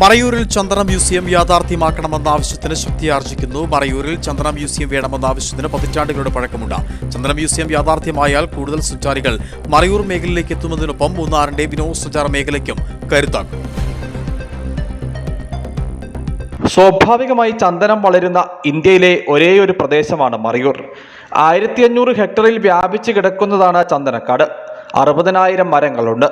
മറയൂരിൽ ചന്ദന museum യാഥാർത്ഥ്യമാക്കണമെന്ന ആവശ്യത്തിന് ശക്തിയാർജിക്കുന്നു മറയൂരിൽ ചന്ദന museum വേണമെന്ന ആവശ്യത്തിന് പതിറ്റാണ്ടുകളുടെ പഴക്കമുണ്ട്. ചന്ദന മ്യൂസിയം യാഥാർത്ഥ്യമായാൽ കൂടുതൽ സഞ്ചാരികൾ മറയൂർ മേഖലയിലേക്ക് എത്തുന്നതിനൊപ്പം മൂന്നാറിന്റെ വിനോദസഞ്ചാര മേഖലയ്ക്കും കരുത്താക്കും. സ്വാഭാവികമായി ചന്ദനം വളരുന്ന ഇന്ത്യയിലെ ഒരേയൊരു പ്രദേശമാണ് മറയൂർ. ആയിരത്തി അഞ്ഞൂറ് ഹെക്ടറിൽ വ്യാപിച്ചു കിടക്കുന്നതാണ് ചന്ദനക്കാട്. അറുപതിനായിരം മരങ്ങളുണ്ട്.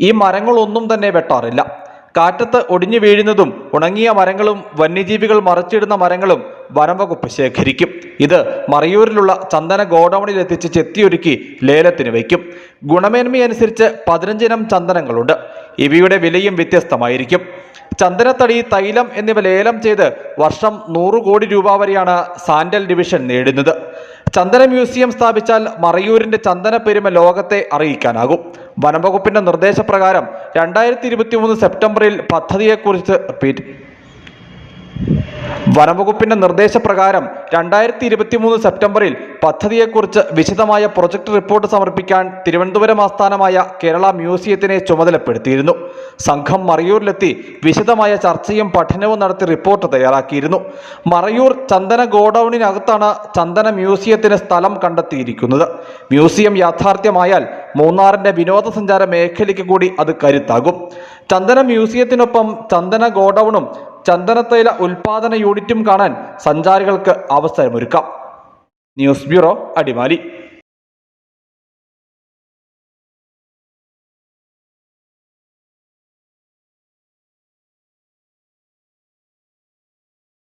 ഈ മരങ്ങളൊന്നും തന്നെ വെട്ടാറില്ല. കാറ്റത്ത് ഒടിഞ്ഞു വീഴുന്നതും ഉണങ്ങിയ മരങ്ങളും വന്യജീവികൾ മറച്ചിടുന്ന മരങ്ങളും വനംവകുപ്പ് ശേഖരിക്കും. ഇത് മറയൂരിലുള്ള ചന്ദന ഗോഡൌണിൽ എത്തിച്ച് ചെത്തിയൊരുക്കി ലേലത്തിന് വയ്ക്കും. ഗുണമേന്മയനുസരിച്ച് പതിനഞ്ചിനം ചന്ദനങ്ങളുണ്ട്. ഇവയുടെ വിലയും വ്യത്യസ്തമായിരിക്കും. ചന്ദനത്തടി തൈലം എന്നിവ ലേലം ചെയ്ത് വർഷം നൂറ് കോടി രൂപ വരെയാണ് സാൻഡൽ ഡിവിഷൻ നേടുന്നത്. ചന്ദന മ്യൂസിയം സ്ഥാപിച്ചാൽ മറയൂരിന്റെ ചന്ദന പെരുമ ലോകത്തെ അറിയിക്കാനാകും. വനംവകുപ്പിന്റെ നിർദ്ദേശപ്രകാരം രണ്ടായിരത്തി ഇരുപത്തി മൂന്ന് സെപ്റ്റംബറിൽ പദ്ധതിയെക്കുറിച്ച് റിപ്പീറ്റ്. വനംവകുപ്പിന്റെ നിർദ്ദേശപ്രകാരം രണ്ടായിരത്തി ഇരുപത്തി മൂന്ന് സെപ്റ്റംബറിൽ പദ്ധതിയെക്കുറിച്ച് വിശദമായ പ്രൊജക്ട് റിപ്പോർട്ട് സമർപ്പിക്കാൻ തിരുവനന്തപുരം ആസ്ഥാനമായ കേരള മ്യൂസിയത്തിനെ ചുമതലപ്പെടുത്തിയിരുന്നു. സംഘം മറയൂരിലെത്തി വിശദമായ ചർച്ചയും പഠനവും നടത്തി റിപ്പോർട്ട് തയ്യാറാക്കിയിരുന്നു. മറയൂർ ചന്ദന ഗോഡൌണിനകത്താണ് ചന്ദന മ്യൂസിയത്തിന് സ്ഥലം കണ്ടെത്തിയിരിക്കുന്നത്. മ്യൂസിയം യാഥാർത്ഥ്യമായാൽ മൂന്നാറിന്റെ വിനോദസഞ്ചാര മേഖലയ്ക്ക് കൂടി അത് കരുത്താകും. ചന്ദന മ്യൂസിയത്തിനൊപ്പം ചന്ദന ഗോഡൌണും ചന്ദനത്തൈല ഉൽപാദന യൂണിറ്റും കാണാൻ സഞ്ചാരികൾക്ക് അവസരമൊരുക്കാം. News bureau Adimali.